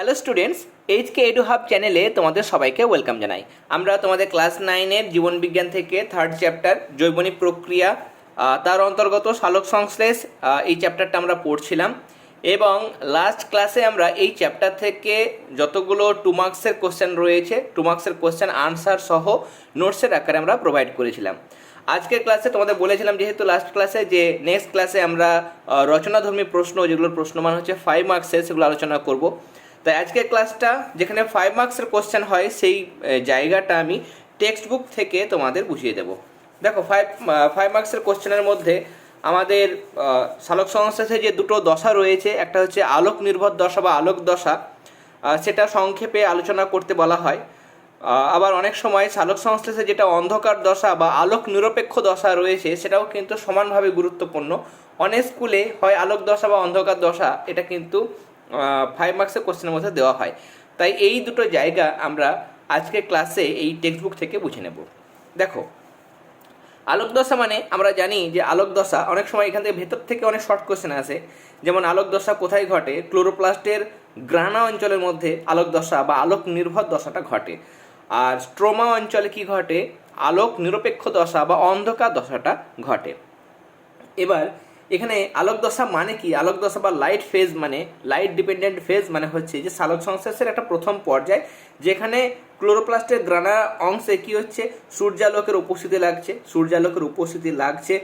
Hello students HK edu hub চ্যানেলে তোমাদের সবাইকে ওয়েলকাম জানাই। আমরা তোমাদের ক্লাস নাইনের জীবনবিজ্ঞান থেকে থার্ড চ্যাপ্টার জৈবনিক প্রক্রিয়া তার অন্তর্গত সালোক সংশ্লেষ এই চ্যাপ্টারটা আমরা পড়ছিলাম। এবং লাস্ট ক্লাসে আমরা এই চ্যাপ্টার থেকে যতগুলো টু মার্কসের কোশ্চেন রয়েছে টু মার্কসের কোশ্চেন আনসার সহ নোটসের আকারে আমরা প্রোভাইড করেছিলাম। আজকের ক্লাসে তোমাদের বলেছিলাম, যেহেতু লাস্ট ক্লাসে যে নেক্সট ক্লাসে আমরা রচনাধর্মী প্রশ্ন, যেগুলোর প্রশ্নমান হচ্ছে ফাইভ মার্কসের সেগুলো আলোচনা করব। তাই আজকের ক্লাসটা যেখানে ফাইভ মার্কসের কোশ্চেন হয়, সেই জায়গাটা আমি টেক্সট বুক থেকে তোমাদের বুঝিয়ে দেবো। দেখো ফাইভ ফাইভ মার্কসের কোশ্চেনের মধ্যে আমাদের সালোক সংশ্লেষে যে দুটো দশা রয়েছে, একটা হচ্ছে আলোক নির্ভর দশা বা আলোক দশা সেটা সংক্ষেপে আলোচনা করতে বলা হয়। আবার অনেক সময় সালোক সংশ্লেষে যেটা অন্ধকার দশা বা আলোক নিরপেক্ষ দশা রয়েছে, সেটাও কিন্তু সমানভাবে গুরুত্বপূর্ণ। অনেক স্কুলে হয় আলোক দশা বা অন্ধকার দশা, এটা কিন্তু ফাইভ মার্কসের কোশ্চেনের মধ্যে দেওয়া হয়। তাই এই দুটো জায়গা আমরা আজকের ক্লাসে এই টেক্সট বুক থেকে বুঝে নেব। দেখো আলোক দশা মানে আমরা জানি যে আলোক দশা অনেক সময় এখান থেকে ভেতর থেকে অনেক শর্ট কোশ্চেন আসে। যেমন আলোক দশা কোথায় ঘটে? ক্লোরোপ্লাস্টের গ্রানা অঞ্চলের মধ্যে আলোক দশা বা আলোক নির্ভর দশাটা ঘটে। আর স্ট্রোমা অঞ্চলে কি ঘটে? আলোক নিরপেক্ষ দশা বা অন্ধকার দশাটা ঘটে। এবার এখানে আলোক দশা মানে কি? আলোক দশা বা লাইট ফেজ মানে লাইট ডিপেন্ডেন্ট ফেজ মানে হচ্ছে যে সালোক সংশ্লেষের একটা প্রথম পর্যায়, যেখানে ক্লোরোপ্লাস্টের গ্রানা অংশে কি হচ্ছে? সূর্যালোকের উপস্থিতি লাগছে, সূর্যালোকের উপস্থিতি লাগছে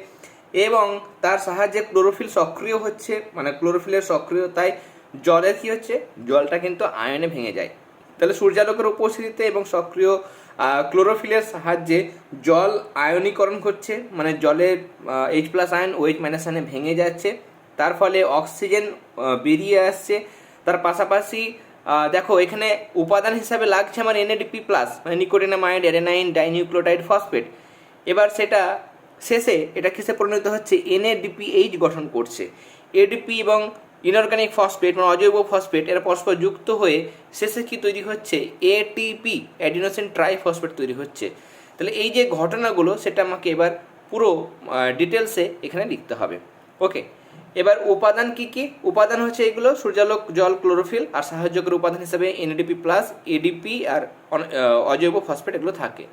এবং তার সাহায্যে ক্লোরোফিল সক্রিয় হচ্ছে মানে ক্লোরোফিলের সক্রিয়তায় জলের কি হচ্ছে? জলটা কিন্তু আয়নে ভেঙে যায়। তাহলে সূর্যালোকের উপস্থিতিতে এবং সক্রিয় ক্লোরোফিলের সাহায্যে জল আয়নীকরণ করছে মানে জলের H plus ion OH minus আয়নে ভেঙে যাচ্ছে। তার ফলে অক্সিজেন বেরিয়ে আসছে। তার পাশাপাশি দেখো, এখানে উপাদান হিসাবে লাগছে আমার এনএডিপি প্লাস মানে নিকোটিনামাইড এরেনাইন ডাইনিউক্লোটাইড ফসফেট। এবার সেটা শেষে, এটা কিসে পরিণত হচ্ছে? এনএডিপিএইচ গঠন করছে। এডিপি এবং ইনঅর্গানিক ফসফেট মানে অজৈব ফসফেট এরা পরস্পর যুক্ত হয়ে শেষে কি তৈরি হচ্ছে? এটিপি অ্যাডিনোসিন ট্রাইফসফেট তৈরি হচ্ছে। তাহলে এই যে ঘটনাগুলো, সেটা আমাকে এবার পুরো ডিটেলসে এখানে লিখতে হবে। ওকে এবার উপাদান কি কি? উপাদান হচ্ছে এগুলো, সূর্যালোক, জল ক্লোরোফিল আর সাহায্যকারী উপাদান হিসেবে এনএডিপি প্লাস এডিপি আর অজৈব ফসফেট এগুলো থাকে।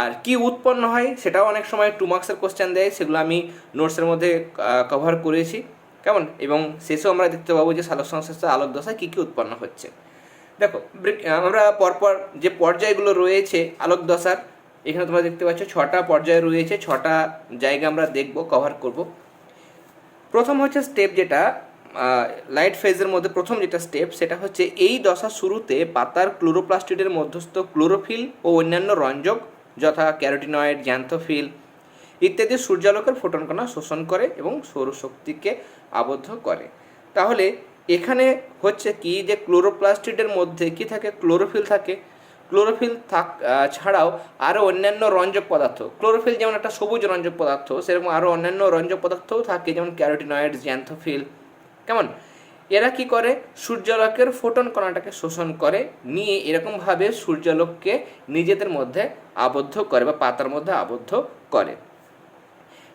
আর কি উৎপন্ন হয়, সেটাও অনেক সময় টু মার্কসের কোশ্চেন দেয়, সেগুলো আমি নোটসের মধ্যে কভার করেছি। কেমন? এবং শেষেও আমরা দেখতে পাবো যে সালোক সংশ্লিষ্ট আলোক দশায় কী কী উৎপন্ন হচ্ছে। দেখো আমরা পরপর যে পর্যায়গুলো রয়েছে আলোক দশার, এখানে তোমরা দেখতে পাচ্ছ ছটা পর্যায় রয়েছে, ছটা জায়গা আমরা দেখব কভার করব। প্রথম হচ্ছে স্টেপ যেটা লাইট ফেজের মধ্যে প্রথম যেটা স্টেপ সেটা হচ্ছে এই দশা শুরুতে পাতার ক্লোরোপ্লাস্টিডের মধ্যস্থ ক্লোরোফিল ও অন্যান্য রঞ্জক, যথা ক্যারোটিনয়েড জ্যান্থোফিল ইত্যাদি সূর্যালোকের ফোটন কণা শোষণ করে এবং সৌরশক্তিকে আবদ্ধ করে। তাহলে এখানে হচ্ছে কি যে ক্লোরোপ্লাস্টিডের মধ্যে কি থাকে? ক্লোরোফিল থাকে। ক্লোরোফিল থাক ছাড়াও আরও অন্যান্য রঞ্জক পদার্থ। ক্লোরোফিল যেমন একটা সবুজ রঞ্জক পদার্থ, সেরকম আরও অন্যান্য রঞ্জক পদার্থও থাকে, যেমন ক্যারোটিনয়েড, জ্যান্থোফিল। কেমন? এরা কি করে? সূর্যালোকের ফোটন কণাটাকে শোষণ করে, নিয়ে এরকমভাবে সূর্যালোককে নিজেদের মধ্যে আবদ্ধ করে বা পাতার মধ্যে আবদ্ধ করে।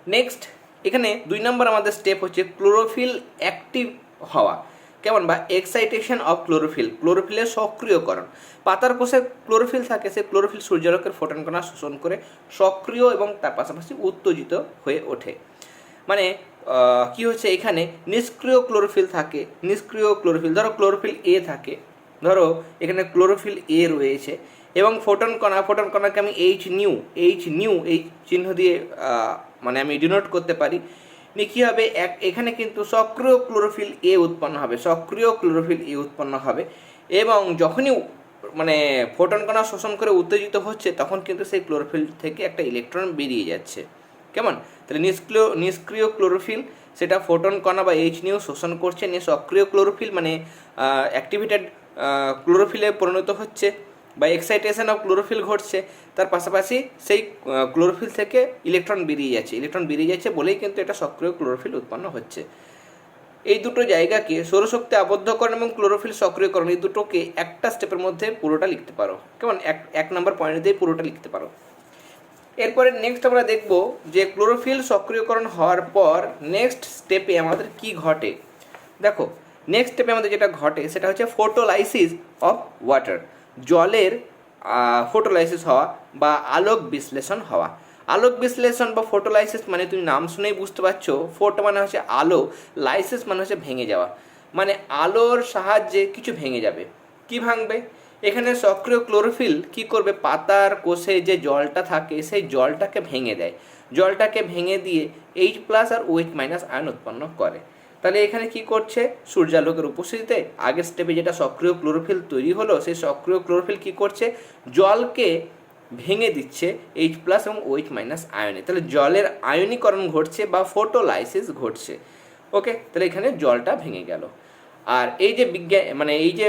নেক্সট এখানে দুই নম্বর আমাদের স্টেপ হচ্ছে ক্লোরোফিল অ্যাক্টিভ হওয়া। কেমন বা এক্সাইটেশন অফ ক্লোরোফিল ক্লোরোফিলের সক্রিয়করণ। পাতার কোষে ক্লোরোফিল থাকে সে ক্লোরোফিল সূর্যালোকের ফোটন কণা শোষণ করে সক্রিয় এবং তার পাশাপাশি উত্তেজিত হয়ে ওঠে। মানে কি হচ্ছে এখানে? নিষ্ক্রিয় ক্লোরোফিল থাকে, নিষ্ক্রিয় ক্লোরোফিল ধরো ক্লোরোফিল এ থাকে, ধরো এখানে ক্লোরোফিল এ রয়েছে। এবং ফোটন কণা ফোটন কণাকে আমি এইচ নিউ এইচ নিউ এই চিহ্ন দিয়ে মানে আমি ডিনোট করতে পারি। কী হবে? এক, এখানে কিন্তু সক্রিয় ক্লোরোফিল এ উৎপন্ন হবে, সক্রিয় ক্লোরোফিল এ উৎপন্ন হবে। এবং যখনই মানে ফোটন কণা শোষণ করে উত্তেজিত হচ্ছে, তখন কিন্তু সেই ক্লোরোফিল থেকে একটা ইলেকট্রন বেরিয়ে যাচ্ছে। কেমন? তাহলে নিষ্ক্রিয় নিষ্ক্রিয় ক্লোরোফিল সেটা ফোটন কণা বা এইচ নিউ শোষণ করছে, নিয়ে সক্রিয় ক্লোরোফিল মানে অ্যাক্টিভেটেড ক্লোরোফিলে পরিণত হচ্ছে। বা এক্সাইটেশন অফ ক্লোরোফিল ঘটছে, তার পাশাপাশি সেই ক্লোরোফিল থেকে ইলেকট্রন বেরিয়ে যাচ্ছে। ইলেকট্রন বেরিয়ে যাচ্ছে বলেই কিন্তু এটা সক্রিয় ক্লোরোফিল উৎপন্ন হচ্ছে। এই দুটো জায়গাকে সৌরশক্তি আবদ্ধকরণ এবং ক্লোরোফিল সক্রিয়করণ, এই দুটোকে একটা স্টেপের মধ্যে পুরোটা লিখতে পারো। কেমন? এক এক নম্বর পয়েন্ট দিয়ে পুরোটা লিখতে পারো। এরপরে নেক্সট আমরা দেখব যে ক্লোরোফিল সক্রিয়করণ হওয়ার পর নেক্সট স্টেপে আমাদের কি ঘটে? দেখো নেক্সট স্টেপে আমাদের যেটা ঘটে, সেটা হচ্ছে ফোটোলাইসিস অফ ওয়াটার জলের ফোটোলাইসিস হওয়া বা আলোক বিশ্লেষণ হওয়া। আলোক বিশ্লেষণ বা ফোটোলাইসিস মানে তুমি নাম শুনেই বুঝতে পারছ ফোটো মানে হচ্ছে আলো লাইসিস মানে হচ্ছে ভেঙে যাওয়া। মানে আলোর সাহায্যে কিছু ভেঙে যাবে। কি ভাঙবে? এখানে সক্রিয় ক্লোরোফিল কি করবে? পাতার কোষে যে জলটা থাকে, সেই জলটাকে ভেঙে দেয়। জলটাকে ভেঙে দিয়ে এইচ প্লাস আর ওইচ মাইনাস আয়ন উৎপন্ন করে। তাহলে এখানে কি করছে? সূর্যালোকের উপস্থিতিতে আগের স্টেপে যেটা সক্রিয় ক্লোরোফিল তৈরি হলো, সেই সক্রিয় ক্লোরোফিল কি করছে? জলকে ভেঙে দিচ্ছে এইচ প্লাস এবং ওইচ মাইনাস আয়নে তাহলে জলের আয়নীকরণ ঘটছে বা ফোটোলাইসিস ঘটছে ওকে তাহলে এখানে জলটা ভেঙে গেল। আর এই যে বিজ্ঞান মানে এই যে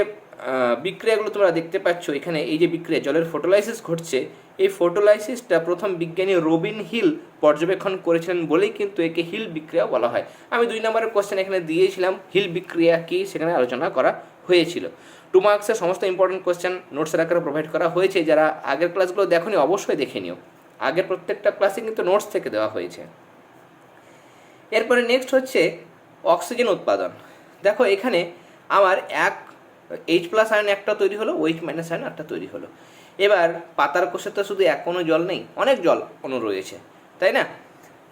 বিক্রিয়াগুলো তোমরা দেখতে পাচ্ছ এখানে। এই যে বিক্রিয়া, জলের ফোটোলাইসিস ঘটছে। এই ফোটোলাইসিসটা প্রথম বিজ্ঞানী রবিন হিল পর্যবেক্ষণ করেছিলেন বলেই কিন্তু একে হিল বিক্রিয়া বলা হয়। আমি দুই নম্বরের কোশ্চেন এখানে দিয়েছিলাম, হিল বিক্রিয়া কি? সেখানে আলোচনা করা হয়েছিল। টু মার্কসের সমস্ত ইম্পর্টেন্ট কোশ্চেন নোটসের আকারে প্রোভাইড করা হয়েছে। যারা আগের ক্লাসগুলো দেখোনি, অবশ্যই দেখে নিও। আগের প্রত্যেকটা ক্লাসে কিন্তু নোটস থেকে দেওয়া হয়েছে। এরপরে নেক্সট হচ্ছে অক্সিজেন উৎপাদন। দেখো এখানে আমার এক এইচ প্লাস আয়ন একটা তৈরি হলো ওইচ মাইনাস আয়ন একটা তৈরি হলো। এবার পাতার কোষে তো শুধু এক কোনো জল নেই, অনেক জল অণু রয়েছে, তাই না?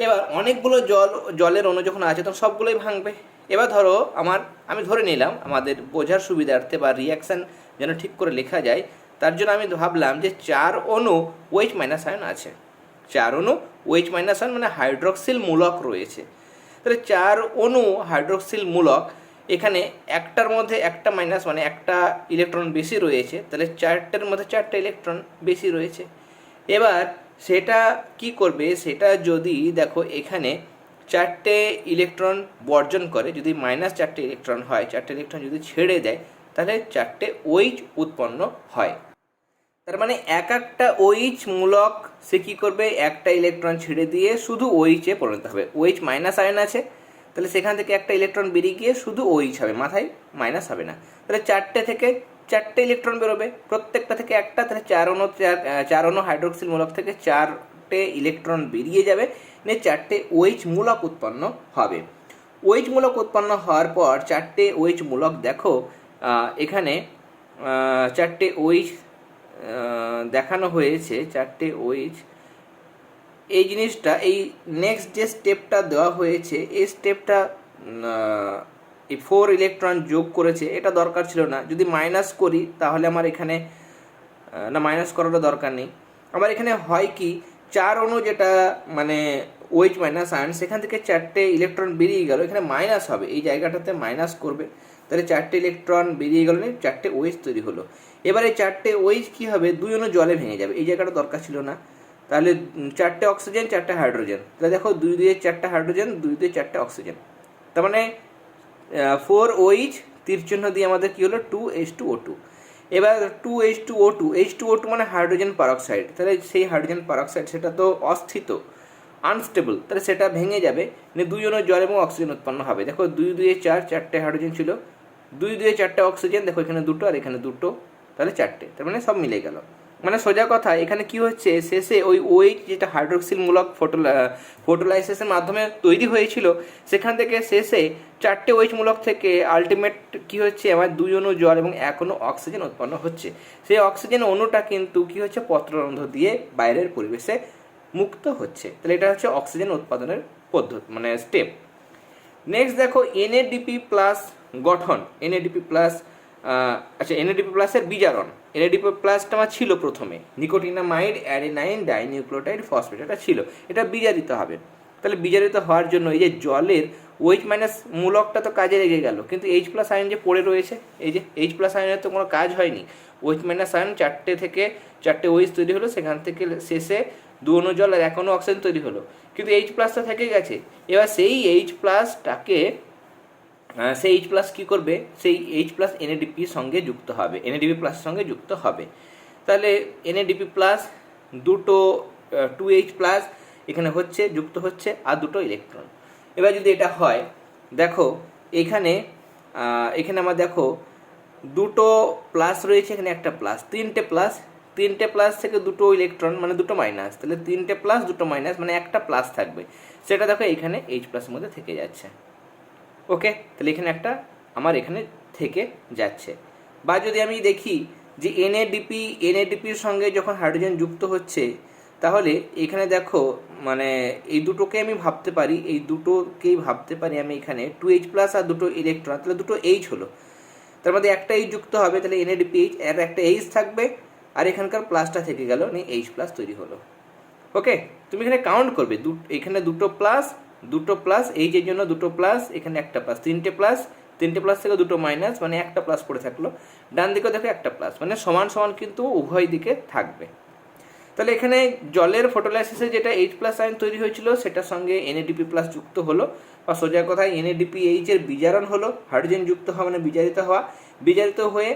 এবার অনেকগুলো জল, জলের অণু যখন আছে তখন সবগুলোই ভাঙবে। এবার ধরো আমার, আমি ধরে নিলাম আমাদের বোঝার সুবিধার্থে বা রিয়াকশান যেন ঠিক করে লেখা যায়, তার জন্য আমি ভাবলাম যে চার অণু ওইচ মাইনাস আয়ন আছে। চার অণু ওইচ মাইনাস আয়ন মানে হাইড্রক্সিল মূলক রয়েছে। তাহলে চার অণু হাইড্রক্সিল মূলক এখানে একটার মধ্যে একটা মাইনাস মানে একটা ইলেকট্রন বেশি রয়েছে, তাহলে চারটের মধ্যে চারটে ইলেকট্রন বেশি রয়েছে। এবার সেটা কি করবে? সেটা যদি দেখো এখানে চারটে ইলেকট্রন বর্জন করে, যদি মাইনাস চারটে ইলেকট্রন হয়, চারটে ইলেকট্রন যদি ছেড়ে দেয়, তাহলে চারটে ওইচ উৎপন্ন হয়। তার মানে এক একটা ওইচ মূলক সে কী করবে? একটা ইলেকট্রন ছেড়ে দিয়ে শুধু ওইচে পরিণত হবে। ওইচ মাইনাস আয়ন আছে তাহলে সেখান থেকে একটা ইলেকট্রন বেরিয়ে গিয়ে শুধু ওইচ হবে মাথায় মাইনাস হবে না। তাহলে চারটে থেকে চারটে ইলেকট্রন বেরোবে, প্রত্যেকটা থেকে একটা, তাহলে চার অণু চার অণু হাইড্রোক্সিল মূলক থেকে চারটে ইলেকট্রন বেরিয়ে যাবে, নিয়ে চারটে ওইচ মূলক উৎপন্ন হবে। ওইচ মূলক উৎপন্ন হওয়ার পর চারটে ওইচ মূলক দেখো এখানে চারটে ওইচ দেখানো হয়েছে, চারটে ওইচ এই জিনিসটা, এই নেক্সট যে স্টেপটা দেওয়া হয়েছে, এই স্টেপটা এই ফোর ইলেকট্রন যোগ করেছে, এটা দরকার ছিল না। যদি মাইনাস করি, তাহলে আমার এখানে না মাইনাস করারও দরকার নেই। আমার এখানে হয় কি, চার অণু যেটা মানে ওইচ মাইনাস আয়ন সেখান থেকে চারটে ইলেকট্রন বেরিয়ে গেল, এখানে মাইনাস হবে। এই জায়গাটাতে মাইনাস করবে। তাহলে চারটে ইলেকট্রন বেরিয়ে গেল নিয়ে চারটে ওয়েজ তৈরি হলো। এবারে চারটে ওয়েজ কী হবে? দুই অণু জলে ভেঙে যাবে। এই জায়গাটা দরকার ছিল না। তাহলে চারটে অক্সিজেন, চারটে হাইড্রোজেন। তাহলে দেখো দুই দুয়ে চারটে হাইড্রোজেন, দুই দুয়ে চারটে অক্সিজেন। তার মানে ফোর ওইচ তীর চিহ্ন দিয়ে আমাদের কী হলো? Two H two O two এবার two H two O two two H two O two hydrogen peroxide. তাহলে সেই হাইড্রোজেন পারক্সাইড সেটা তো অস্থিত আনস্টেবল তাহলে সেটা ভেঙে যাবে নিয়ে দুই জনের জল এবং অক্সিজেন উৎপন্ন হবে। দেখো দুই দুয়ে চার, চারটে হাইড্রোজেন ছিল। দুই দুয়ে চারটে অক্সিজেন, দেখো এখানে দুটো আর এখানে দুটো, তাহলে চারটে। তার মানে সব মিলে গেল। মানে সোজা কথা, এখানে কি হচ্ছে? শেষে ওই ওই যেটা হাইড্রোক্সিল মূলক ফটো ফোটোলাইসিসের মাধ্যমে তৈরি হয়েছিল, সেখান থেকে শেষে চারটে ওইচ মূলক থেকে আলটিমেট কি হচ্ছে? আমার দুই অণু জল এবং এক অণু অক্সিজেন উৎপন্ন হচ্ছে। সেই অক্সিজেন অণুটা কিন্তু কি হচ্ছে? পত্ররন্ধ্র দিয়ে বাইরের পরিবেশে মুক্ত হচ্ছে। তাহলে এটা হচ্ছে অক্সিজেন উৎপাদনের পদ্ধতি মানে স্টেপ নেক্সট দেখো এনএডিপি প্লাস গঠন। এনএডিপি প্লাস আচ্ছা এনএডিপি প্লাসের বিজারণ। এনএডিপি প্লাসটা ছিল প্রথমে। নিকোটিনামাইড, অ্যাডেনাইন ডাইনিউক্লোটাইড ফসফেট, এটা ছিল। এটা বিজারিত হবে। তাহলে বিজারিত হওয়ার জন্য এই যে জলের ওইচ মাইনাস মূলকটা তো কাজে লেগে গেল। কিন্তু এইচ প্লাস আয়ন যে পড়ে রয়েছে, এই যে এইচ প্লাস আয়নের তো কোনো কাজ হয়নি। ওইচ মাইনাস আয়ন চারটে থেকে চারটে ওইচ তৈরি হলো, সেখান থেকে শেষে দু জল আর অণু অক্সিজেন তৈরি হলো। কিন্তু এইচ প্লাসটা থেকে গেছে। এবার সেই এইচ প্লাসটাকে সেই এইচ প্লাস কী করবে? সেই এইচ প্লাস এনএডিপির সঙ্গে যুক্ত হবে। এনএডিপি প্লাস সঙ্গে যুক্ত হবে। তাহলে এনএডিপি প্লাস দুটো টু এইচ প্লাস এখানে হচ্ছে, যুক্ত হচ্ছে, আর দুটো ইলেকট্রন এবার যদি এটা হয়, দেখো, এখানে এখানে আমার দেখো, দুটো প্লাস রয়েছে, এখানে একটা প্লাস তিনটে প্লাস তিনটে প্লাস থেকে দুটো ইলেকট্রন মানে দুটো মাইনাস তাহলে তিনটে প্লাস দুটো মাইনাস মানে একটা প্লাস থাকবে। সেটা দেখো এখানে এইচ প্লাসের মধ্যে থেকে যাচ্ছে। ওকে? তাহলে এখানে একটা আমার এখানে থেকে যাচ্ছে। বা যদি আমি দেখি যে এনএডিপি এনএডিপির সঙ্গে যখন হাইড্রোজেন যুক্ত হচ্ছে, তাহলে এখানে দেখো মানে এই দুটোকে আমি ভাবতে পারি, এই দুটোকেই ভাবতে পারি আমি এখানে। টু এইচ প্লাস আর দুটো ইলেকট্রন তাহলে দুটো এইচ হলো। তার মধ্যে একটা এইচ যুক্ত হবে, তাহলে এনএডিপি এইচ এর একটা এইচ থাকবে, আর এখানকার প্লাসটা থেকে গেল নিয়ে এইচ প্লাস তৈরি হলো। ওকে? তুমি এখানে কাউন্ট করবে, দু এখানে দুটো প্লাস দুটো প্লাস এইচের জন্য দুটো প্লাস এখানে একটা প্লাস তিনটে প্লাস তিনটে প্লাস থেকে দুটো মাইনাস মানে একটা প্লাস পড়ে থাকল। ডান দিকেও দেখো একটা প্লাস মানে সমান সমান কিন্তু উভয় দিকে থাকবে। তাহলে এখানে জলের ফটোলাইসিসে যেটা এইচ প্লাস আয়ন তৈরি হয়েছিল, সেটার সঙ্গে এনএডিপি প্লাস যুক্ত হলো। বা সোজা কথায় এনএডিপি এইচ এর বিজারণ হলো হাইড্রোজেন যুক্ত হওয়া মানে বিজারিত হওয়া। বিজারিত হয়ে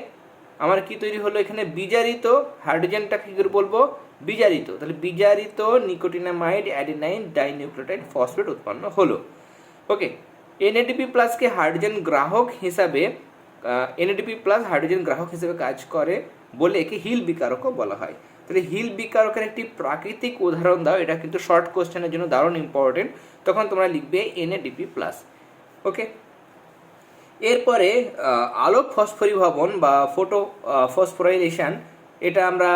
আমার কি তৈরি হলো এখানে? বিজারিত হাইড্রোজেনটা কি বলব? বিজারিত। তাহলে বিজারিত নিকোটিনামাইড, অ্যাডিনাইন, ডাইনিউক্লিওটাইড, ফসফেট উৎপন্ন হলো। ওকে, এনএডিপি প্লাসকে হাইড্রোজেন গ্রাহক হিসাবে এনএডিপি প্লাস হাইড্রোজেন গ্রাহক হিসেবে কাজ করে বলে একে হিল বিকারকও বলা হয়। তাহলে হিল বিকারকের একটি প্রাকৃতিক উদাহরণ দাও, এটা কিন্তু শর্ট কোশ্চেনের জন্য দারুণ ইম্পর্টেন্ট তখন তোমরা লিখবে এনএডিপি প্লাস। ওকে, এরপরে আলোক ফসফরিভবন বা ফটো ফসফোরাইলেশন এটা আমরা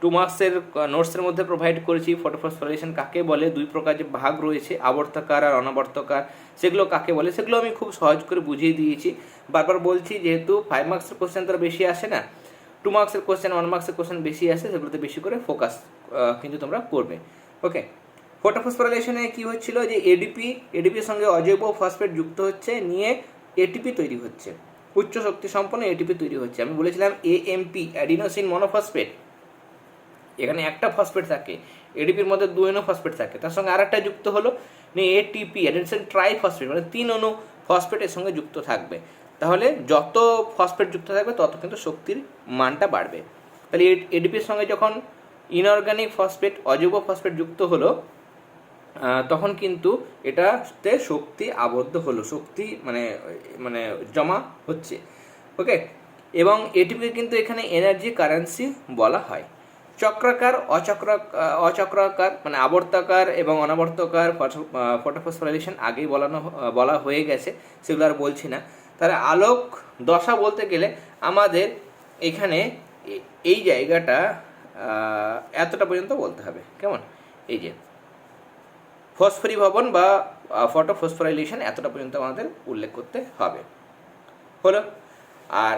টু মার্কসের নোটসের মধ্যে প্রোভাইড করেছি। ফটো ফসফোরাইলেশন কাকে বলে? দুই প্রকার যে ভাগ রয়েছে, আবর্তকার আর অনাবর্তকার, সেগুলো কাকে বলে? সেগুলো আমি খুব সহজ করে বুঝিয়ে দিয়েছি। বারবার বলছি, যেহেতু ফাইভ মার্কসের কোশ্চেন তো আর বেশি আসে না টু মার্কসের কোশ্চেন ওয়ান মার্কসের কোশ্চেন বেশি আসে, সেগুলোতে বেশি করে ফোকাস কিন্তু তোমরা করবে। ওকে ফটোফসফোরাইলেশনে কি হচ্ছিল? যে এডিপি এডিপির সঙ্গে অজৈব ফসফেট যুক্ত হচ্ছে, নিয়ে এটিপি তৈরি হচ্ছে। উচ্চ শক্তি সম্পন্ন এটিপি তৈরি হচ্ছে। আমি বলেছিলাম এএমপি অ্যাডিনোসিন মনোফসফেট এখানে একটা ফসফেট থাকে এডিপির মধ্যে দুই অণু ফসফেট থাকে। তার সঙ্গে আরেকটা যুক্ত হলো এটিপি অ্যাডিনোসিন ট্রাইফসফেট মানে তিন অণু ফসফেটের সঙ্গে যুক্ত থাকবে। তাহলে যত ফসফেট যুক্ত থাকবে, তত কিন্তু শক্তির মানটা বাড়বে। তাহলে এডিপির সঙ্গে যখন ইনঅর্গানিক ফসফেট অজৈব ফসফেট যুক্ত হলো তখন কিন্তু এটাতে শক্তি আবদ্ধ হলো, শক্তি মানে মানে জমা হচ্ছে। ওকে এবং এটিকে কিন্তু এখানে এনার্জি কারেন্সি বলা হয়। চক্রাকার, অচক্র অচক্রাকার মানে আবর্তাকার এবং অনাবর্তকার ফটোফসফোরাইলেশন আগেই বলানো, বলা হয়ে গেছে, সেগুলো আর বলছি না। তাহলে আলোক দশা বলতে গেলে আমাদের এখানে এই জায়গাটা এতটা পর্যন্ত বলতে হবে। কেমন? এই যে। ফসফরি ভবন বা ফটো ফসফোরাইলেশন এতটা পর্যন্ত আমাদের উল্লেখ করতে হবে। হলো, আর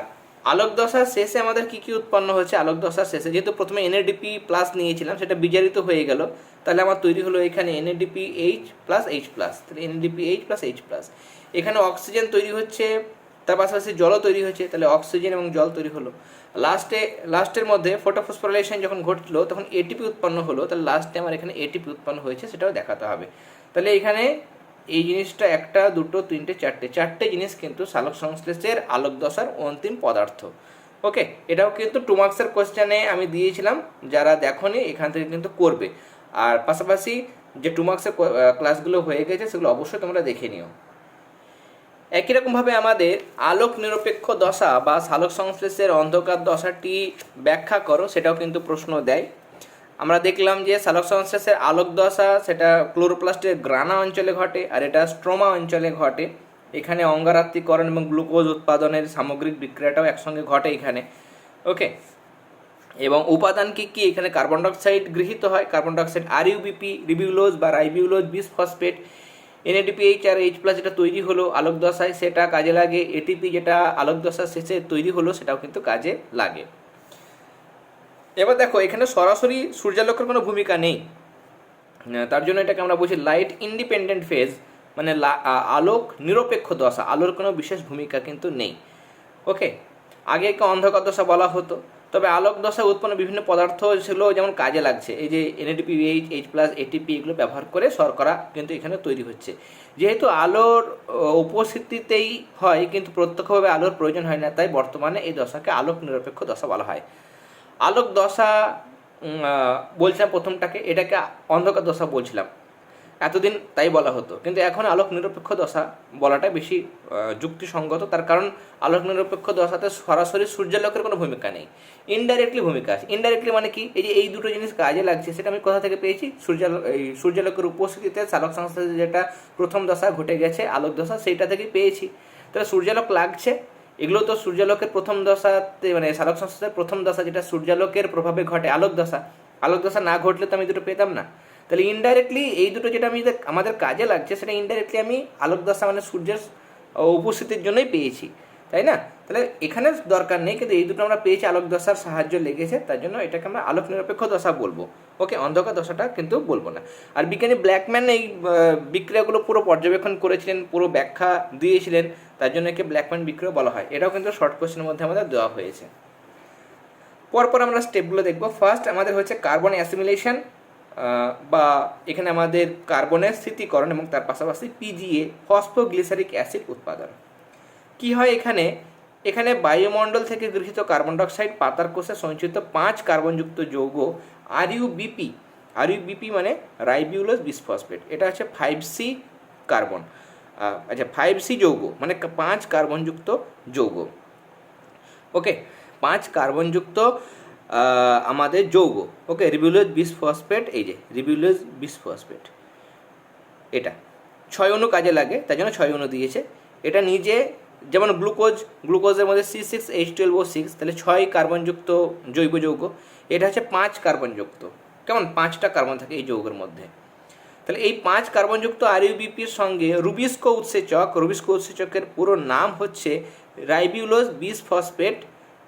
আলোক দশার শেষে আমাদের কি কি উৎপন্ন হচ্ছে আলোক দশার শেষে যেহেতু প্রথমে এনএডিপি প্লাস নিয়েছিলাম, সেটা বিজারিত হয়ে গেল, তাহলে আমার তৈরি হলো এখানে NADP H plus H plus. তাহলে NADP H plus H plus. এখানে অক্সিজেন তৈরি হচ্ছে, তার পাশাপাশি জলও তৈরি হচ্ছে, তাহলে অক্সিজেন এবং জল তৈরি হলো। লাস্টে, লাস্টের মধ্যে ফটোফসফোরাইলেশন যখন ঘটলো, তখন এটিপি উৎপন্ন হলো, তাহলে লাস্টে আমার এখানে এটিপি উৎপন্ন হয়েছে, সেটাও দেখাতে হবে। তাহলে এখানে এই জিনিসটা একটা, দুটো, তিনটে, চারটে চারটে জিনিস কিন্তু সালোক সংশ্লেষের আলোক দশার অন্তিম পদার্থ। ওকে, এটাও কিন্তু টু মার্কসের কোশ্চেনে আমি দিয়েছিলাম, যারা দেখোনি, এখান থেকে কিন্তু করবে। আর পাশাপাশি যে টু মার্কসের ক্লাসগুলো হয়ে গেছে, সেগুলো অবশ্যই তোমরা দেখে নিও। একই রকমভাবে আমাদের আলোক নিরপেক্ষ দশা বা সালোক সংশ্লেষের অন্ধকার দশাটি ব্যাখ্যা করো, সেটাও কিন্তু প্রশ্ন দেয়। আমরা দেখলাম যে সালোক সংশ্লেষের আলোক দশা সেটা ক্লোরোপ্লাস্টের গ্রানা অঞ্চলে ঘটে আর এটা স্ট্রোমা অঞ্চলে ঘটে। এখানে অঙ্গারাত্মীকরণ এবং গ্লুকোজ উৎপাদনের সামগ্রিক বিক্রিয়াটাও একসঙ্গে ঘটে এখানে। ওকে, এবং উপাদান কি কি? এখানে কার্বন ডাইঅক্সাইড গৃহীত হয়। কার্বন ডাইঅক্সাইড আর ইউবিপি রিবিউলোজ বা ribulose bis phosphate NADP H আর এইচ প্লাস যেটা তৈরি হলো আলোক দশায় সেটা কাজে লাগে। এটিপি যেটা আলোক দশার শেষে তৈরি হলো, সেটাও কিন্তু কাজে লাগে। এবার দেখো, এখানে সরাসরি সূর্যালোকের কোনো ভূমিকা নেই। তার জন্য এটাকে আমরা বলছি লাইট ইন্ডিপেন্ডেন্ট ফেজ মানে আলোক নিরপেক্ষ দশা, আলোর কোনো বিশেষ ভূমিকা কিন্তু নেই। ওকে আগে একে অন্ধকার দশা বলা হতো। তবে আলোক দশা উৎপন্ন বিভিন্ন পদার্থ ছিল যেমন কাজে লাগছে। এই যে NADP H H plus ATP এগুলো ব্যবহার করে শর্করা কিন্তু এখানে তৈরি হচ্ছে। যেহেতু আলোর উপস্থিতিতেই হয়, কিন্তু প্রত্যক্ষভাবে আলোর প্রয়োজন হয় না, তাই বর্তমানে এই দশাকে আলোক নিরপেক্ষ দশা বলা হয়। আলোক দশা বলছিলাম প্রথমটাকে, এটাকে অন্ধকার দশা বলছিলাম। এতদিন তাই বলা হতো। কিন্তু এখন আলোক নিরপেক্ষ দশা বলাটা বেশি যুক্তিসঙ্গত, তার কারণ আলোক নিরপেক্ষ দশাতে সরাসরি সূর্যালোকের কোনো ভূমিকা নেই। ইনডাইরেক্টলি ভূমিকা আছে। ইনডাইরেক্টলি মানে কি? এই যে এই দুটো জিনিস কাজে লাগছে, সেটা আমি কোথা থেকে পেয়েছি? সূর্যালোক এই সূর্যালোকের উপস্থিতিতে সালোক সংশ্লেষে যেটা প্রথম দশা ঘটে গেছে, আলোক দশা, সেইটা থেকে পেয়েছি। তাহলে সূর্যালোক লাগছে। এগুলো তো সূর্যালোকের প্রথম দশাতে মানে সালোক সংশ্লেষের প্রথম দশা, যেটা সূর্যালোকের প্রভাবে ঘটে, আলোক দশা। আলোক দশা না ঘটলে তো আমি দুটো পেতাম না। তাহলে ইনডাইরেক্টলি এই দুটো যেটা আমি আমাদের কাজে লাগছে, সেটা ইনডাইরেক্টলি আমি আলোক দশা মানে সূর্যের উপস্থিতির জন্যই পেয়েছি, তাই না? তাহলে এখানে দরকার নেই, কিন্তু এই দুটো আমরা পেয়েছি, আলোক দশার সাহায্য লেগেছে, তার জন্য এটাকে আমরা আলোক নিরপেক্ষ দশা বলব। ওকে, অন্ধকার দশাটা কিন্তু বলব না। আর বিজ্ঞানী ব্ল্যাকম্যান এই বিক্রিয়াগুলো পুরো পর্যবেক্ষণ করেছিলেন, পুরো ব্যাখ্যা দিয়েছিলেন, তার জন্য একে ব্ল্যাকম্যান বিক্রিয়া বলা হয়। এটাও কিন্তু শর্ট কোশ্চেনের মধ্যে আমাদের দেওয়া হয়েছে। পরপর আমরা স্টেপগুলো দেখব। ফার্স্ট আমাদের হচ্ছে কার্বন অ্যাসিমিলেশন বা এখানে আমাদের কার্বনের স্থিতিকরণ এবং তার পাশাপাশি পিজিএ ফসফোগ্লিসারিক অ্যাসিড উৎপাদন। কি হয় এখানে? এখানে বায়ুমণ্ডল থেকে গৃহীত কার্বন ডাইঅক্সাইড পাতার কোষে সঞ্চিত পাঁচ কার্বনযুক্ত যৌগ আর বিপি আর বিপি মানে রাইবিউলোস বিসফসফেট এটা হচ্ছে ফাইভ সি কার্বন আচ্ছা ফাইভ সি যৌগ মানে পাঁচ কার্বনযুক্ত যৌগ। ওকে পাঁচ কার্বনযুক্ত আমাদের যৌগ। ওকে রিবিউলোজ বিসফসফেট এই যে রিবিউলোজ বিসফসফেট এটা ছয় অণু কাজে লাগে তাই জন্য ছয় অণু দিয়েছে। এটা নিজে, যেমন গ্লুকোজ, গ্লুকোজের মধ্যে C six, H twelve O six, তাহলে ছয় কার্বনযুক্ত জৈব যৌগ। এটা হচ্ছে পাঁচ কার্বনযুক্ত। কেমন? পাঁচটা কার্বন থাকে এই যৌগের মধ্যে। তাহলে এই পাঁচ কার্বনযুক্ত আরইউবিপির সঙ্গে রুবিস্কো উৎসেচক, রুবিস্কো উৎসেচকের পুরো নাম হচ্ছে ribulose bis phosphate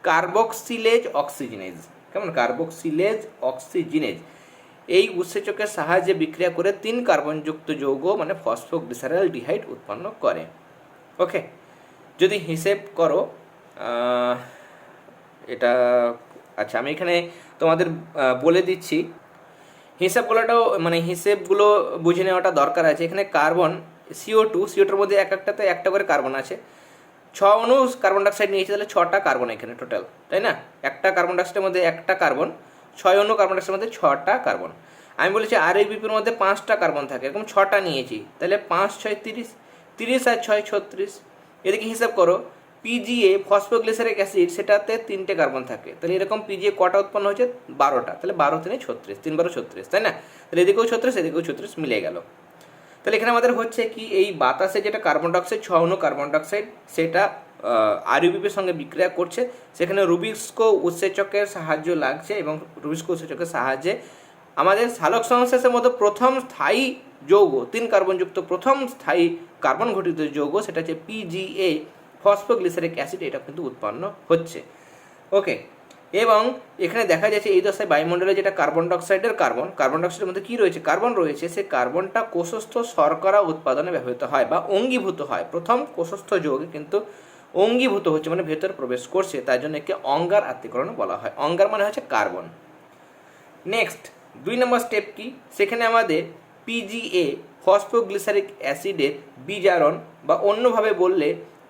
carboxylase oxygenase. কেমন? Carboxylase oxygenase. এই উৎসেচকের সাহায্যে বিক্রিয়া করে তিন কার্বনযুক্ত যৌগ মানে ফসফোগ্লিসারাল ডিহাইড, উৎপন্ন করে। ওকে যদি হিসেব করো এটা আচ্ছা আমি এখানে তোমাদের বলে দিচ্ছি। হিসাবগুলোটাও মানে হিসেবগুলো বুঝে নেওয়াটা দরকার আছে। এখানে কার্বন সিও টু সিও টুর মধ্যে এক একটাতে একটা করে কার্বন আছে। ছ অণু কার্বন ডাইঅক্সাইড নিয়েছে, তাহলে ছটা কার্বন এখানে টোটাল তাই না? একটা কার্বন ডাইঅক্সাইডের মধ্যে একটা কার্বন ছয় অণু কার্বন ডাইঅক্সাইডের মধ্যে ছটা কার্বন আমি বলেছি আর এই বিপির মধ্যে পাঁচটা কার্বন থাকে, এরকম ছটা নিয়েছি, তাহলে পাঁচ, ছয়, তিরিশ তিরিশ আর ছয়, ছত্রিশ। এদিকে হিসাব করো পিজিএ ফসফোগ্লিসারিক অ্যাসিড সেটাতে তিনটে কার্বন থাকে, তাহলে এরকম পিজিএ কটা উৎপন্ন হয়েছে? বারোটা, তাহলে বারো, তিনে ছত্রিশ, তিন বারো, ছত্রিশ, তাই না? তাহলে এদিকেও ছত্রিশ এদিকেও ছত্রিশ মিলে গেল। তাহলে এখানে আমাদের হচ্ছে কি এই বাতাসে যেটা কার্বন ডাইঅক্সাইড ছ অণু কার্বন ডাইঅক্সাইড সেটা আরইউবিপির সঙ্গে বিক্রিয়া করছে। সেখানে রুবিস্কো উৎসেচকের সাহায্য লাগছে এবং রুবিস্কো উৎসেচকের সাহায্যে আমাদের সালোক সংশ্লেষের মধ্যে প্রথম স্থায়ী যৌগ, তিন কার্বনযুক্ত প্রথম স্থায়ী কার্বন ঘটিত যৌগ, সেটা হচ্ছে পিজিএ ফসফোগ্লিসারিক অ্যাসিড এটা কিন্তু উৎপন্ন হচ্ছে। ওকে এবং এখানে দেখা যাচ্ছে এই দশায় বায়ুমণ্ডলে যেটা কার্বন ডাইঅক্সাইডের কার্বন কার্বন ডাইঅক্সাইডের মধ্যে কী রয়েছে? কার্বন রয়েছে, সে কার্বনটা কোষস্থ শর্করা উৎপাদনে ব্যবহৃত হয় বা অঙ্গীভূত হয়। প্রথম কোষস্থ যৌগে কিন্তু অঙ্গীভূত হচ্ছে মানে ভেতরে প্রবেশ করছে। তার জন্য একে অঙ্গার আত্মীকরণ বলা হয়। অঙ্গার মানে হচ্ছে কার্বন নেক্সট দুই নম্বর স্টেপ কি? সেখানে আমাদের পিজিএ ফসফোগ্লিসারিক অ্যাসিডের বিজারণ বা অন্যভাবে বললে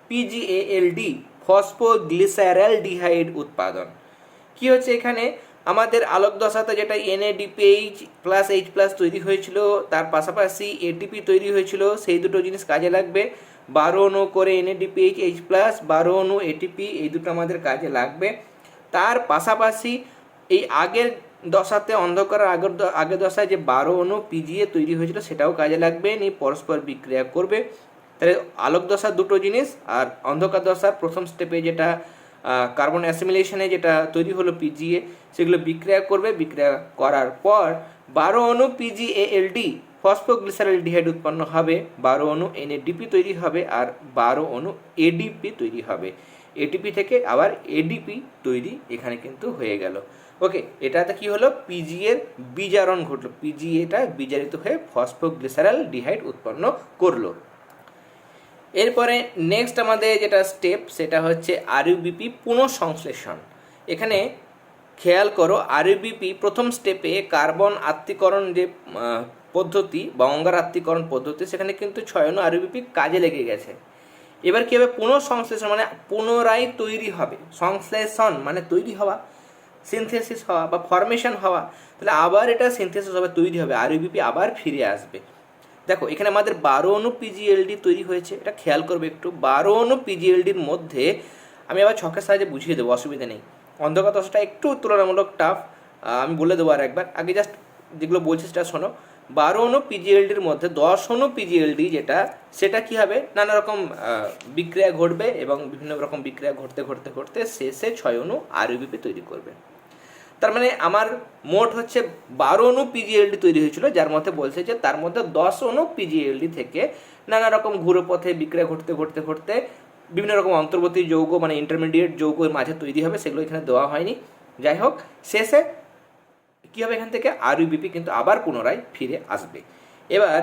পিজিএএলডি ফসফোগ্লিসারাল ডিহাইড উৎপাদন। কি হচ্ছে এখানে? আমাদের আলোক দশাতে যেটা এনএডিপিএইচ প্লাস এইচ প্লাস তৈরি হয়েছিল, তার পাশাপাশি এটিপি তৈরি হয়েছিল, সেই দুটো জিনিস কাজে লাগবে। বারো অণু করে এনএডিপিএইচ এইচ প্লাস বারো অণু এটিপি এই দুটো আমাদের কাজে লাগবে। তার পাশাপাশি এই আগের দশাতে, অন্ধকার আগের আগের দশায় যে বারো অণু পিজিএ তৈরি হয়েছিল, সেটাও কাজে লাগবে, নিয়ে পরস্পর বিক্রিয়া করবে। তাহলে আলোক দশার দুটো জিনিস, আর অন্ধকার দশার প্রথম স্টেপে যেটা কার্বন অ্যাসিমিলেশনে যেটা তৈরি হলো পিজিএ সেগুলো বিক্রিয়া করবে। বিক্রিয়া করার পর বারো অণু পিজিএএলডি ফসফোগ্লিসারাল ডিহাইড উৎপন্ন হবে। বারো অণু এনএডিপি তৈরি হবে আর বারো অণু এডিপি তৈরি হবে। এটিপি থেকে আবার এডিপি তৈরি এখানে কিন্তু হয়ে গেল। ওকে এটাতে কি হলো? পিজি এর বিজারণ ঘটলো। পিজি এটা বিজারিত হয়ে ফসফোগ্লিসারাল ডিহাইড উৎপন্ন করল। এরপরে নেক্সট আমাদের যেটা স্টেপ সেটা হচ্ছে আরইউবিপি পুনঃসংশ্লেষণ। এখানে খেয়াল করো আরইউবিপি প্রথম স্টেপে কার্বন আত্মীকরণ যে পদ্ধতি বা অঙ্গার আত্মীকরণ পদ্ধতি, সেখানে কিন্তু ছয়ন আরইউবিপি কাজে লেগে গেছে। এবার কী হবে? পুনঃসংশ্লেষণ মানে পুনরায় তৈরি হবে। সংশ্লেষণ মানে তৈরি হওয়া সিনথেসিস হওয়া বা ফরমেশন হওয়া। তাহলে আবার এটা সিনথেসিস হবে, তৈরি হবে। আরইউবিপি আবার ফিরে আসবে। দেখো, এখানে আমাদের বারো অণু পিজিএলডি তৈরি হয়েছে। এটা খেয়াল করবে একটু। বারো অণু পিজিএলডির মধ্যে আমি আবার ছকের সাহায্যে বুঝিয়ে দেবো, অসুবিধা নেই। অন্ধকার দশটা একটু তুলনামূলক টাফ আমি বলে দেবো আর একবার আগে জাস্ট যেগুলো বলছি সেটা শোনো। বারো অনু পিজিএলডির মধ্যে দশ অনু পিজিএলডি যেটা, সেটা কি হবে? নানা রকম বিক্রিয়া ঘটবে এবং বিভিন্ন রকম বিক্রিয়া ঘটতে ঘটতে ঘটতে শেষে ছয় অনু আরইউবিপি তৈরি করবে। তার মানে আমার মোট হচ্ছে বারো অনু পিজিএলডি তৈরি হয়েছিল, যার মধ্যে বলছে যে তার মধ্যে দশ অনু পিজিএলডি থেকে নানা রকম ঘুরো পথে বিক্রয় ঘটতে ঘটতে ঘটতে বিভিন্ন রকম অন্তর্বর্তী যৌগ মানে ইন্টারমিডিয়েট যৌগের মাঝে তৈরি হবে, সেগুলো এখানে দেওয়া হয়নি। যাই হোক, শেষে কী হবে এখান থেকে? আরইউবিপি কিন্তু আবার পুনরায় ফিরে আসবে। এবার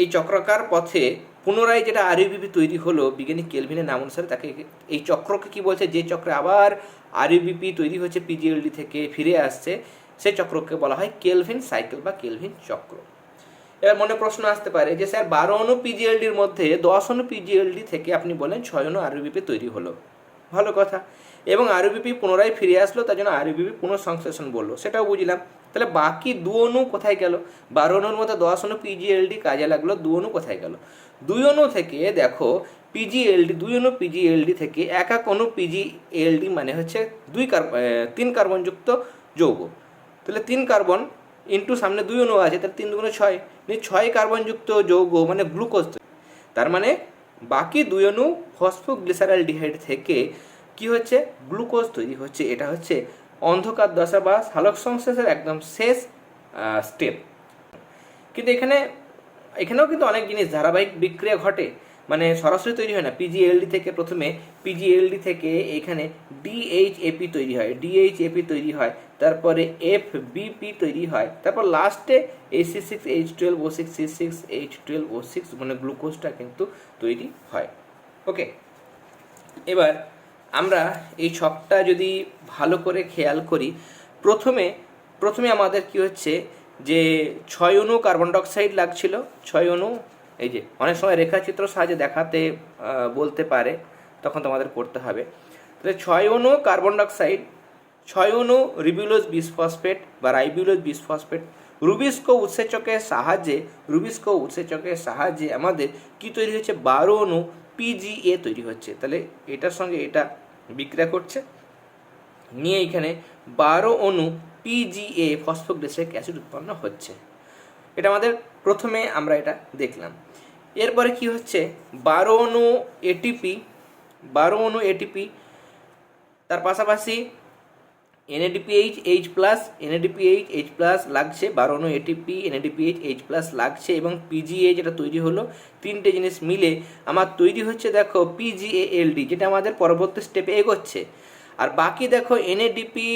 এই চক্রাকার পথে পুনরায় যেটা আরইউবিপি তৈরি হলো, বিজ্ঞানী কেলভিনের নাম অনুসারে তাকে এই চক্রকে কি বলছে? যে চক্রে আবার আরইউবিপি তৈরি হচ্ছে পিজিএলডি থেকে ফিরে আসছে সেই চক্রকে বলা হয় কেলভিন সাইকেল বা কেলভিন চক্র। এবার মনে প্রশ্ন আসতে পারে যে, স্যার, বারো অনু পিজিএলডির মধ্যে দশ অনু পিজিএলডি থেকে আপনি বলেন ছয় অনু আরইউবিপি তৈরি হলো। ভালো কথা। এবং আরইউবিপি পুনরায় ফিরে আসলো, তার জন্য আরইউবিপি পুনঃসংশ্লেষণ বলল। সেটাও বুঝলাম। তাহলে বাকি দু অণু কোথায় গেল? বারো অণুর মধ্যে দশ অণু পিজিএলডি কাজে লাগল, দু অণু কোথায় গেল? দুই অণু থেকে দেখো পিজিএলডি দুই অণু পিজিএলডি থেকে এক এক অণু পিজিএলডি মানে হচ্ছে দুই কার্ব তিন কার্বনযুক্ত যৌগ। তাহলে তিন কার্বন ইন্টু সামনে দুই অণু আছে, তাহলে তিন দুগুণে ছয় মানে ছয় কার্বনযুক্ত যৌগ মানে গ্লুকোজ তার। মানে বাকি দুই অণু ফসফোগ্লিসারালডিহাইড থেকে কি হচ্ছে? গ্লুকোজ তৈরি হচ্ছে, এটা হচ্ছে অন্ধকার দশা বা সালোক সংশ্লেষের একদম শেষ স্টেপ কিন্তু এখানে, এখানেও কিন্তু অনেক জিনিস, ধারাবাহিক বিক্রিয়া ঘটে। মানে সরাসরি তৈরি হয় না। পিজিএলডি থেকে প্রথমে পিজিএলডি থেকে এখানে ডিএইচএপি তৈরি হয়। ডিএইচএপি তৈরি হয়। তারপরে এফ বিপি তৈরি হয়। তারপর লাস্টে AC six H twelve O six C six H twelve O six মানে গ্লুকোজটা কিন্তু তৈরি হয়। ওকে এবার আমরা এই ছকটা যদি ভালো করে খেয়াল করি, প্রথমে প্রথমে আমাদের কি হচ্ছে যে ছয় অণু কার্বন ডাইঅক্সাইড লাগছিল, ছয় অণু, এই যে অনেক সময় রেখাচিত্র সাহায্যে দেখাতে বলতে পারে, তখন তোমাদের করতে হবে। তাহলে ছয় অণু কার্বন ডাইঅক্সাইড ছয় অণু রিবিউলোজ বিসফসফেট বা রাইবিউলোজ বিসফসফেট রুবিস্কো উৎসেচকের সাহায্যে, রুবিস্কো উৎসেচকের সাহায্যে আমাদের কি তৈরি হচ্ছে? বারো অণু পিজিএ তৈরি হচ্ছে। তাহলে এটার সঙ্গে এটা বিক্রিয়া করছে। নিয়ে এখানে বারো অণু পিজিএ ফসফোগ্লিসারিক অ্যাসিড উৎপন্ন হচ্ছে। এটা আমাদের প্রথমে আমরা এটা দেখলাম। এরপরে কি হচ্ছে? বারো অণু এটিপি বারো অণু এটিপি তার পাশাপাশি NADPH H plus NADPH H plus লাগছে বারো অণু এটিপি এনএডিপিএইচ এইচ প্লাস লাগছে এবং পিজিএ যেটা তৈরি হলো, তিনটে জিনিস মিলে আমার তৈরি হচ্ছে দেখো পিজিএএলডি যেটা আমাদের পরবর্তী স্টেপে এগোচ্ছে। আর বাকি দেখো NADP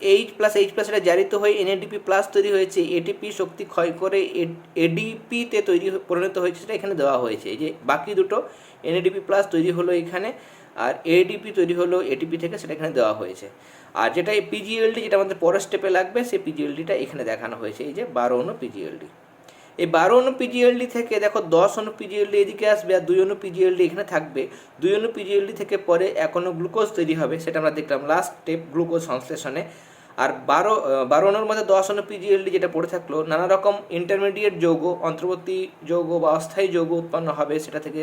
H plus H plus এটা জারিত হয়ে এনএডিপি প্লাস তৈরি হয়েছে এটিপি শক্তি ক্ষয় করে এডিপিতে তৈরি পরিণত হয়েছে সেটা এখানে দেওয়া হয়েছে। এই যে বাকি দুটো এনএডিপি প্লাস তৈরি হলো এখানে, আর এডিপি তৈরি হলো এটিপি থেকে সেটা এখানে দেওয়া হয়েছে। আর যেটা এই পিজিএলডি যেটা আমাদের পরের স্টেপে লাগবে, সেই পিজিএলডিটা এখানে দেখানো হয়েছে, এই যে বারো অনু পিজিএলডি এই বারো অনু পিজিএলডি থেকে দেখো দশ অনু পিজিএলডি এদিকে আসবে আর দুই অনু পিজিএলডি এখানে থাকবে। দুই অনু পিজিএলডি থেকে পরে এক অনু গ্লুকোজ তৈরি হবে, সেটা আমরা দেখলাম লাস্ট স্টেপ গ্লুকোজ সংশ্লেষণে। আর বারো বারো অনুর মধ্যে দশ অনু পিজিএলডি যেটা পড়ে থাকল, নানা রকম ইন্টারমিডিয়েট যৌগ, অন্তর্বর্তী যৌগ বা অস্থায়ী যৌগ উৎপন্ন হবে, সেটা থেকে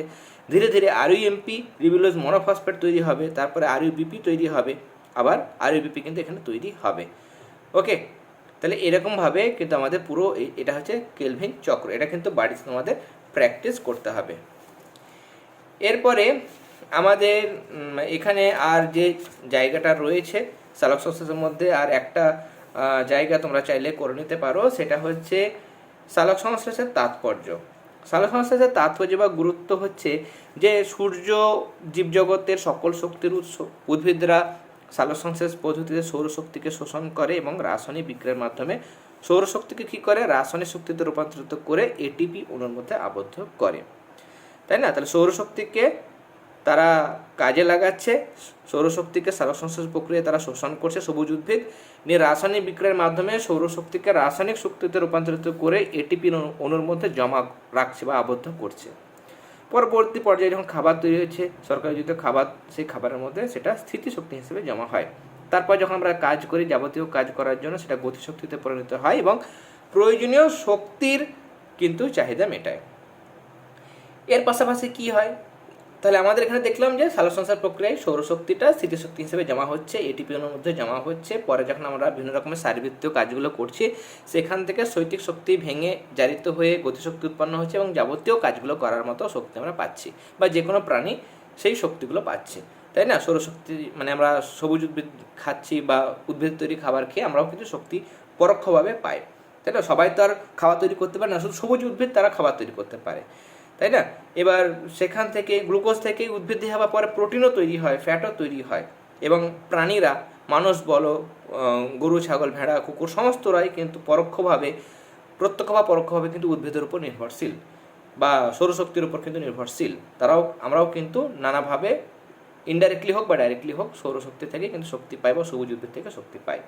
ধীরে ধীরে আরইউএমপি রিবিউলোজ মনোফসফেট তৈরি হবে, তারপরে আরইউবিপি তৈরি হবে। আবার আর আরইউবিপি কিন্তু এখানে তৈরি হবে। ওকে তাহলে এরকমভাবে কিন্তু আমাদের পুরো এটা হচ্ছে কেলভিন চক্র। এটা কিন্তু বাড়িতে তোমাদের প্র্যাকটিস করতে হবে। এরপরে আমাদের এখানে আর যে জায়গাটা রয়েছে, সালক সংশ্লেষের মধ্যে আর একটা জায়গা তোমরা চাইলে করে নিতে পারো। সেটা হচ্ছে সালক সংশ্লেষের তাৎপর্য। সালক সংশ্লেষের তাৎপর্য বা গুরুত্ব হচ্ছে যে সূর্য জীবজগতের সকল শক্তির উৎস, উদ্ভিদরা সালোক সংশ্লেষ পদ্ধতিতে সৌরশক্তিকে শোষণ করে এবং রাসায়নিক বিক্রিয়ার মাধ্যমে সৌরশক্তিকে কী করে? রাসায়নিক শক্তিতে রূপান্তরিত করে এটিপি অণুর মধ্যে আবদ্ধ করে। তাই না? তাহলে সৌরশক্তিকে তারা কাজে লাগাচ্ছে, সৌরশক্তিকে সালোক সংশ্লেষ প্রক্রিয়ায় তারা শোষণ করছে সবুজ উদ্ভিদ, নিয়ে রাসায়নিক বিক্রিয়ার মাধ্যমে সৌরশক্তিকে রাসায়নিক শক্তিতে রূপান্তরিত করে এটিপি অণুর মধ্যে জমা রাখছে বা আবদ্ধ করছে। পরবর্তী পর্যায়ে যখন খাবার তৈরি হচ্ছে যদি খাবার, সেই খাবারের মধ্যে সেটা স্থিতিশক্তি হিসেবে জমা হয়। তারপর যখন আমরা কাজ করি, যাবতীয় কাজ করার জন্য সেটা গতিশক্তিতে পরিণত হয় এবং প্রয়োজনীয় শক্তির কিন্তু চাহিদা মেটায়। এর পাশাপাশি কি হয়? তাহলে আমাদের এখানে দেখলাম যে সালোক সংশ্লেষ প্রক্রিয়ায় সৌরশক্তিটা স্থিতিশক্তি হিসেবে জমা হচ্ছে এটিপি অণুর মধ্যে জমা হচ্ছে। পরে যখন আমরা বিভিন্ন রকমের শারীরবৃত্তীয় কাজগুলো করছি, সেখান থেকে শৈতিক শক্তি ভেঙে জারিত হয়ে গতিশক্তি উৎপন্ন হচ্ছে এবং যাবতীয় কাজগুলো করার মতো শক্তি আমরা পাচ্ছি বা যে কোনো প্রাণী সেই শক্তিগুলো পাচ্ছে। তাই না? সৌরশক্তি মানে আমরা সবুজ উদ্ভিদ খাচ্ছি বা উদ্ভিদ তৈরি খাবার খেয়ে আমরাও কিন্তু শক্তি পরোক্ষভাবে পাই। তাই না? সবাই তো আর খাবার তৈরি করতে পারে না, শুধু সবুজ উদ্ভিদ তারা খাবার তৈরি করতে পারে। তাই না? এবার সেখান থেকে গ্লুকোজ থেকে উদ্ভিদ দিয়ে হওয়ার পরে প্রোটিনও তৈরি হয়, ফ্যাটও তৈরি হয়। এবং প্রাণীরা, মানুষ, বলো গরু, ছাগল, ভেড়া, কুকুর, সমস্তরাই কিন্তু পরোক্ষভাবে, প্রত্যক্ষ বা পরোক্ষভাবে কিন্তু উদ্ভিদের উপর নির্ভরশীল বা সৌরশক্তির উপর কিন্তু নির্ভরশীল। তারাও, আমরাও কিন্তু নানাভাবে ইনডাইরেক্টলি হোক বা ডাইরেক্টলি হোক সৌরশক্তি থেকে কিন্তু শক্তি পাই বা সবুজ উদ্ভিদ থেকে শক্তি পাই।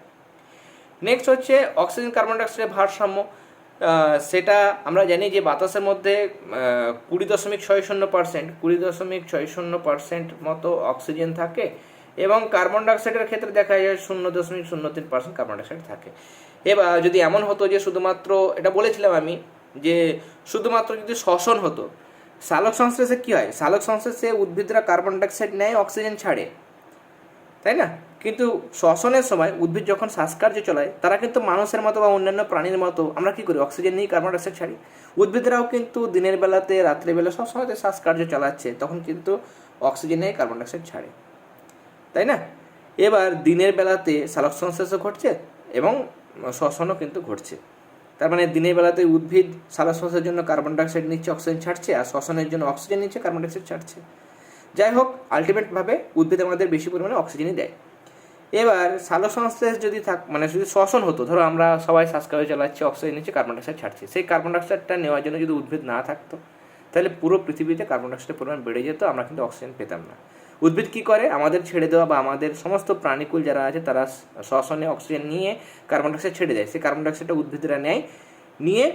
নেক্সট হচ্ছে অক্সিজেন কার্বন ডাইঅক্সাইডের ভারসাম্য। সেটা আমরা জানি যে বাতাসের মধ্যে কুড়ি দশমিক ছয় শূন্য পার্সেন্ট কুড়ি দশমিক ছয় শূন্য পার্সেন্ট মতো অক্সিজেন থাকে এবং কার্বন ডাইঅক্সাইডের ক্ষেত্রে দেখা যায় শূন্য দশমিক শূন্য তিন পার্সেন্ট কার্বন ডাইঅক্সাইড থাকে। এবার যদি এমন হতো যে শুধুমাত্র, এটা বলেছিলাম আমি, যে শুধুমাত্র যদি শ্বসন হতো, সালোক সংশ্লেষে কী হয়? সালোক সংশ্লেষে উদ্ভিদরা কার্বন ডাইঅক্সাইড নেয় অক্সিজেন ছাড়ে। তাই না? কিন্তু শ্বসনের সময় উদ্ভিদ যখন শ্বাসকার্য চলায়, তারা কিন্তু মানুষের মতো বা অন্যান্য প্রাণীর মতো আমরা কি করি? অক্সিজেন নিয়ে কার্বন ডাইঅক্সাইড ছাড়ি। উদ্ভিদরাও কিন্তু দিনের বেলাতে রাত্রেবেলা সবসময় শ্বাসকার্য চালাচ্ছে, তখন কিন্তু অক্সিজেন নিয়ে কার্বন ডাইঅক্সাইড ছাড়ে। তাই না? এবার দিনের বেলাতে সালোক সংশ্লেষও ঘটছে এবং শ্বসনও কিন্তু ঘটছে। তার মানে দিনের বেলাতে উদ্ভিদ সালোক সংশ্লেষের জন্য কার্বন ডাইঅক্সাইড নিচ্ছে, অক্সিজেন ছাড়ছে, আর শ্বসনের জন্য অক্সিজেন নিচ্ছে, কার্বন ডাইঅক্সাইড ছাড়ছে। যাই হোক আলটিমেটভাবে উদ্ভিদ আমাদের বেশি পরিমাণে অক্সিজেনই দেয়। এবার সালোক সংশ্লেষ যদি থাক মানে যদি শ্বসন হতো, ধরো আমরা সবাই শ্বাসকার্য চালাচ্ছি অক্সিজেন নিচ্ছে কার্বন ডাইঅক্সাইড ছাড়ছি, সেই কার্বন ডাইঅক্সাইডটা নেওয়ার জন্য যদি উদ্ভিদ না থাকতো, তাহলে পুরো পৃথিবীতে কার্বন ডাইঅক্সাইডের পরিমাণ বেড়ে যেত, আমরা কিন্তু অক্সিজেন পেতাম না। উদ্ভিদ কি করে? আমাদের ছেড়ে দেওয়া বা আমাদের সমস্ত প্রাণীকুল যারা আছে, তারা শ্বসনে অক্সিজেন নিয়ে কার্বন ডাইঅক্সাইড ছেড়ে দেয়। সেই কার্বন ডাইঅক্সাইডটা উদ্ভিদরা নেয়, নিয়ে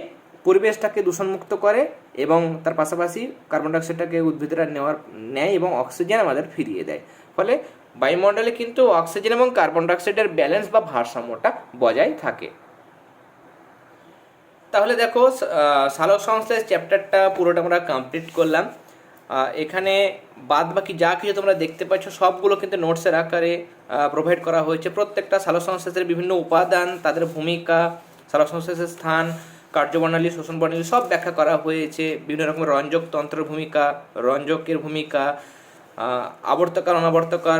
পরিবেশটাকে দূষণমুক্ত করে এবং তার পাশাপাশি কার্বন ডাইঅক্সাইডটাকে উদ্ভিদরা নেওয়ার, নেয় এবং অক্সিজেন আমাদের ফিরিয়ে দেয়। ফলে বায়ুমণ্ডলে কিন্তু অক্সিজেন এবং কার্বন ডাইঅক্সাইডের ব্যালেন্স বা ভারসাম্যটা বজায় থাকে। তাহলে দেখো সালোক সংশ্লেষ চ্যাপ্টারটা পুরোটা আমরা কমপ্লিট করলাম। এখানে বাদ বাকি যা কিছু তোমরা দেখতে পাচ্ছ, সবগুলো কিন্তু নোটসের আকারে প্রোভাইড করা হয়েছে। প্রত্যেকটা সালোক সংশ্লেষের বিভিন্ন উপাদান, তাদের ভূমিকা, সালোক সংশ্লেষের স্থান, কার্যবর্ণালী, শোষণ বর্ণালী সব ব্যাখ্যা করা হয়েছে। বিভিন্ন রকমের রঞ্জক তন্ত্রের ভূমিকা, রঞ্জকের ভূমিকা আবর্তকার, অনাবর্তকার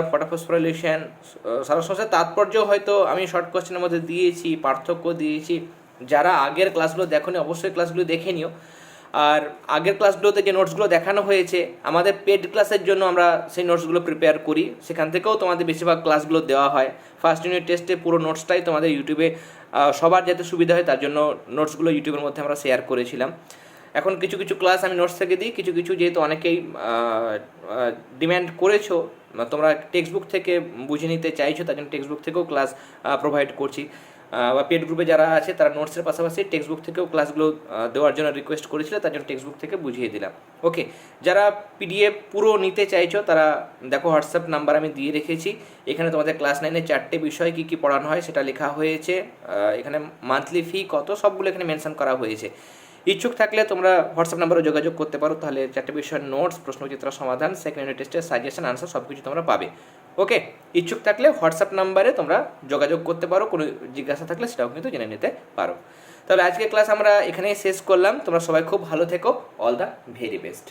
সালোক সংশ্লেষের তাৎপর্য হয়তো আমি শর্ট কোশ্চেনের মধ্যে দিয়েছি, পার্থক্য দিয়েছি। যারা আগের ক্লাসগুলো দেখোনি, অবশ্যই ক্লাসগুলো দেখে নিও। আর আগের ক্লাসগুলোতে যে নোটসগুলো দেখানো হয়েছে, আমাদের পেড ক্লাসের জন্য আমরা সেই নোটসগুলো প্রিপেয়ার করি। সেখান থেকেও তোমাদের বেশিরভাগ ক্লাসগুলো দেওয়া হয়। ফার্স্ট ইউনিট টেস্টে পুরো নোটসটাই তোমাদের ইউটিউবে সবার যাতে সুবিধা হয়, তার জন্য নোটসগুলো ইউটিউবের মধ্যে আমরা শেয়ার করেছিলাম। এখন কিছু কিছু ক্লাস আমি নোটস থেকে দিই, কিছু কিছু যেহেতু অনেকেই ডিম্যান্ড করেছ তোমরা টেক্সট বুক থেকে বুঝে নিতে চাইছো, তার জন্য টেক্সট বুক থেকেও ক্লাস প্রোভাইড করছি। বা পেড গ্রুপে যারা আছে, তারা নোটসের পাশাপাশি টেক্সট বুক থেকেও ক্লাসগুলো দেওয়ার জন্য রিকোয়েস্ট করেছিল, তার জন্য টেক্সট বুক থেকে বুঝিয়ে দিলাম। ওকে যারা পিডিএফ পুরো নিতে চাইছো, তারা দেখো হোয়াটসঅ্যাপ নাম্বার আমি দিয়ে রেখেছি। এখানে তোমাদের ক্লাস নাইনে চারটে বিষয় কী কী পড়ানো হয়, সেটা লেখা হয়েছে। এখানে মান্থলি ফি কত, সবগুলো এখানে মেনশন করা হয়েছে। ইচ্ছুক থাকলে তোমরা হোয়াটসঅ্যাপ নাম্বারে যোগাযোগ করতে পারো, তাহলে চারটে বিষয়ের নোটস প্রশ্নচিত্র সমাধান সেকেন্ড ইউনিট টেস্টের সাজেশন আনসার সব কিছু তোমরা পাবে। ওকে ইচ্ছুক থাকলে হোয়াটসঅ্যাপ নাম্বারে তোমরা যোগাযোগ করতে পারো, কোনো জিজ্ঞাসা থাকলে সেটাও কিন্তু জেনে নিতে পারো। তাহলে আজকে ক্লাস আমরা এখানেই শেষ করলাম। তোমরা সবাই খুব ভালো থেকো। All the very best